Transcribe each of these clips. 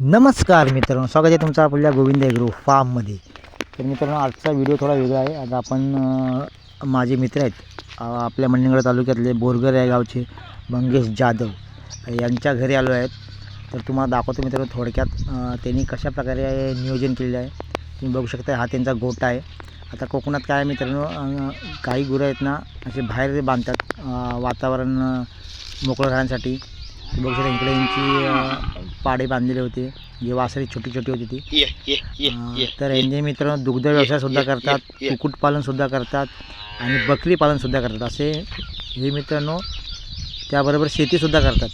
नमस्कार मित्रांनो स्वागत आहे तुमचं आपल्या गोविंद एग्रो फार्ममध्ये. तर मित्रांनो आजचा व्हिडिओ थोडा वेगळा आहे. आज आपण माझे मित्र आहेत आपल्या मंडणगड तालुक्यातले बोरगर या गावचे मंगेश जाधव यांच्या घरी आलो आहेत. तर तुम्हाला दाखवतो मित्रांनो थोडक्यात त्यांनी कशा प्रकारे नियोजन केलेलं आहे. तुम्ही बघू शकता हा त्यांचा गोटा आहे. आता कोकणात काय आहे मित्रांनो काही गुरं आहेत ना असे बाहेर बांधतात वातावरण मोकळं राहण्यासाठी. बघू शकता इकडे यांची पाडे बांधलेले होते. जे वासरी छोटी छोटी होती ती. तर यांचे मित्र दुग्ध व्यवसाय सुद्धा करतात कुक्कुटपालन सुद्धा करतात आणि बकरी पालन सुद्धा करतात. असे हे मित्रांनो त्याबरोबर शेतीसुद्धा करतात.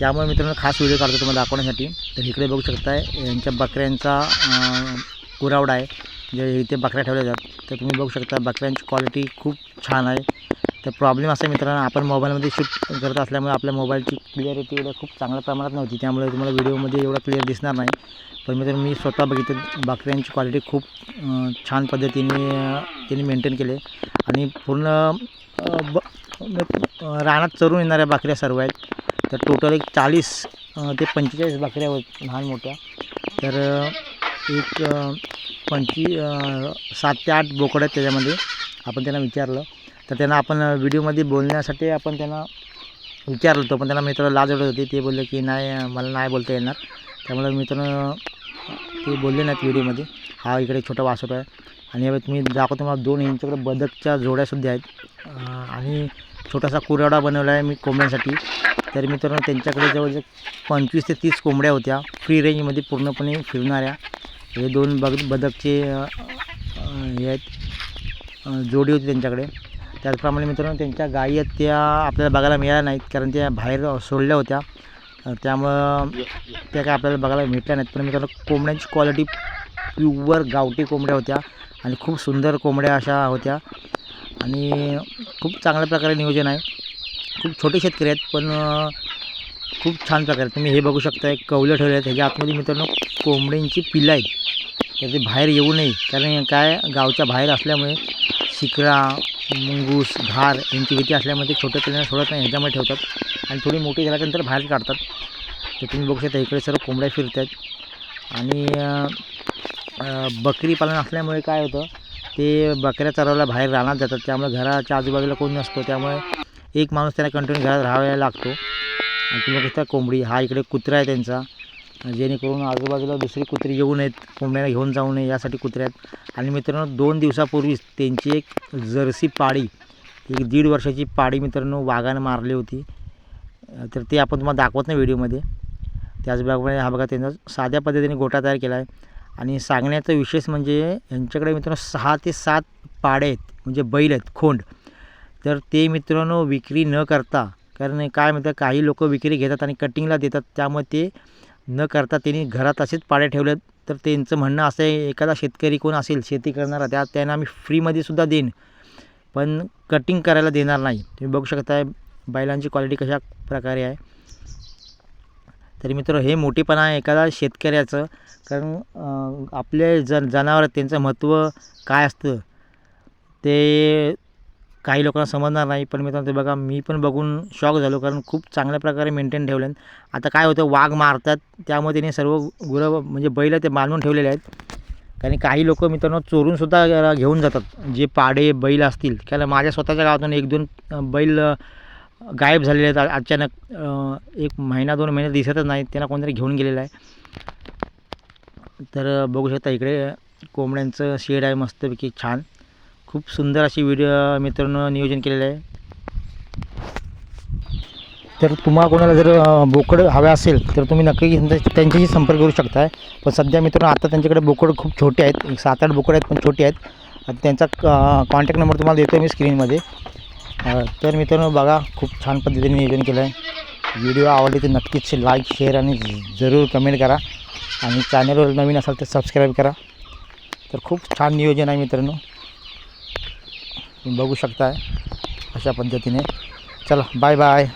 त्यामुळे मित्रांनो खास व्हिडिओ काढतो तुम्हाला दाखवण्यासाठी. तर इकडे बघू शकताय यांच्या बकऱ्यांचा कुरावडा आहे. जे इथे बकऱ्या ठेवल्या जातात. तर तुम्ही बघू शकता बकऱ्यांची क्वालिटी खूप छान आहे. तर प्रॉब्लेम असा आहे मित्रांनो आपण मोबाईलमध्ये शूट करत असल्यामुळे आपल्या मोबाईलची क्लिअरिटी एवढं खूप चांगल्या प्रमाणात नव्हती. त्यामुळे तुम्हाला व्हिडिओमध्ये एवढं क्लिअर दिसणार नाही. पण तर मी स्वतः बघितलं बकऱ्यांची क्वालिटी खूप छान पद्धतीने त्याने त्यांनी मेंटेन केले. आणि पूर्ण ब रानात चरून येणाऱ्या बकऱ्या सर्व आहेत. तर टोटल एक चाळीस ते पंचेचाळीस बकऱ्या होत लहान मोठ्या. तर एक अं, पंचवी सात ते आठ बोकड आहेत त्याच्यामध्ये. आपण त्यांना विचारलं. तर त्यांना आपण व्हिडिओमध्ये बोलण्यासाठी आपण त्यांना विचारलं होतं पण त्यांना मित्र लाज वाटत होती. ते बोलले की नाही मला नाही बोलता येणार. त्यामुळे मित्रांनो ते बोलले नाहीत व्हिडिओमध्ये. हा इकडे छोटा वासोट आहे. आणि यावेळी तुम्ही दाखवतो मला दोन यांच्याकडे बदकच्या जोड्यासुद्धा आहेत. आणि छोटासा कुराडा बनवला आहे मी कोंबड्यांसाठी. तर मित्रांनो त्यांच्याकडे जवळजवळ पंचवीस ते तीस कोंबड्या होत्या. फ्री रेंजमध्ये पूर्णपणे फिरणाऱ्या. हे दोन बग बदकचे हे आहेत. जोडी होती त्यांच्याकडे. त्याचप्रमाणे मित्रांनो त्यांच्या गायी आहेत त्या आपल्याला बघायला मिळाल्या नाहीत कारण त्या बाहेर सोडल्या होत्या. त्यामुळं त्या काय आपल्याला बघायला भेटल्या नाहीत. पण मित्रांनो कोंबड्यांची क्वालिटी प्युअर गावठी कोंबड्या होत्या आणि खूप सुंदर कोंबड्या अशा होत्या. आणि खूप चांगल्या प्रकारे नियोजन आहे. खूप छोटे शेतकरी आहेत पण खूप छान प्रकारे तुम्ही हे बघू शकता. एक कवलं ठेवले आहेत ह्याच्या आतमध्ये मित्रांनो कोंबड्यांची पिल्लं आहेत. त्याचे बाहेर येऊ नये. कारण काय? गावच्या बाहेर असल्यामुळे शिकरा मुंगूस धार यांची भीती असल्यामुळे ते छोट्या पिल्लांना सोडत नाही ह्याच्यामध्ये ठेवतात. आणि थोडी मोठी झाल्यानंतर बाहेर काढतात. तर तुम्ही बघू शकता इकडे सर्व कोंबड्या फिरत आहेत आणि बकरी पालन असल्यामुळे काय होतं ते बकऱ्या चरवायला बाहेर रानात जातात. त्यामुळे घराच्या आजूबाजूला कोण नसतो. त्यामुळे एक माणूस त्यांना कंटिन्यू घरात राहायला लागतो. आणि तुम्ही बघता कोंबडी हा इकडे कुत्रा आहे त्यांचा. जेणेकरून आजूबाजूला दुसरी कुत्री येऊ नयेत कोंबड्याला घेऊन जाऊ नये यासाठी कुत्रे आहेत आणि मित्रांनो दोन दिवसापूर्वीच त्यांची एक जर्सी पाळी एक दीड वर्षाची पाळी मित्रांनो वाघानं मारली होती. तर ते आपण तुम्हाला दाखवत नाही व्हिडिओमध्ये. त्याचबरोबर हा बघा त्यांचा साध्या पद्धतीने गोटा तयार केला आहे. आणि सांगण्याचा विशेष म्हणजे यांच्याकडे मित्रांनो सहा ते सात पाडे आहेत म्हणजे बैल आहेत खोंड. तर ते मित्रांनो विक्री न करता कारण काय म्हणतात काही लोक विक्री घेतात आणि कटिंगला देतात त्यामुळे ते न करता त्यांनी घरात असेच पाड्या ठेवल्यात तर त्यांचं म्हणणं असं आहे एखादा शेतकरी कोण असेल शेती करणारा त्या त्यांना आम्ही फ्रीमध्ये सुद्धा देईन. पण कटिंग करायला देणार नाही. तुम्ही बघू शकता बैलांची क्वालिटी कशा प्रकारे आहे. तरी मित्र हे मोठेपणा आहे एखादा शेतकऱ्याचं. कारण आपले जन जनावर त्यांचं महत्त्व काय असतं? ते काही लोकांना समजणार नाही पण मित्रांनो ते बघा मी पण बघून शॉक झालो कारण खूप चांगल्या प्रकारे मेंटेन ठेवले आता काय होतं वाघ मारतात त्यामुळे त्यांनी सर्व गुरं म्हणजे बैल ते बांधून ठेवलेले आहेत. कारण काही लोक मित्रांनो चोरूनसुद्धा घेऊन जातात. जे पाडे बैल असतील कारण माझ्या स्वतःच्या गावातून एक दोन बैल गायब झालेले आहेत. अचानक एक महिना दोन महिने दिसतच नाही त्यांना कोणतरी घेऊन गेलेलं आहे. तर बघू शकता इकडे कोंबड्यांचं शेड आहे मस्तपैकी छान. खूप सुंदर अशी व्हिडिओ मित्रांनो नियोजन केलेलं आहे. तर तुम्हाला कोणाला जर बोकड हवे असेल तर तुम्ही नक्की त्यांच्याशी संपर्क करू शकता पण सध्या मित्रांनो आता त्यांच्याकडे बोकड खूप छोटे आहेत. सात आठ बोकड आहेत पण छोटे आहेत. आता त्यांचा कॉन्टॅक्ट नंबर तुम्हाला देतो मी स्क्रीनमध्ये तर मित्रांनो बघा खूप छान पद्धतीने नियोजन केलं आहे व्हिडिओ आवडले तर नक्कीच लाईक शेअर आणि जरूर कमेंट करा. आणि चॅनलवर नवीन असाल तर सबस्क्राईब करा. तर खूप छान नियोजन आहे मित्रांनो. तुम्ही बघू शकताय अशा पद्धतीने. चला बाय बाय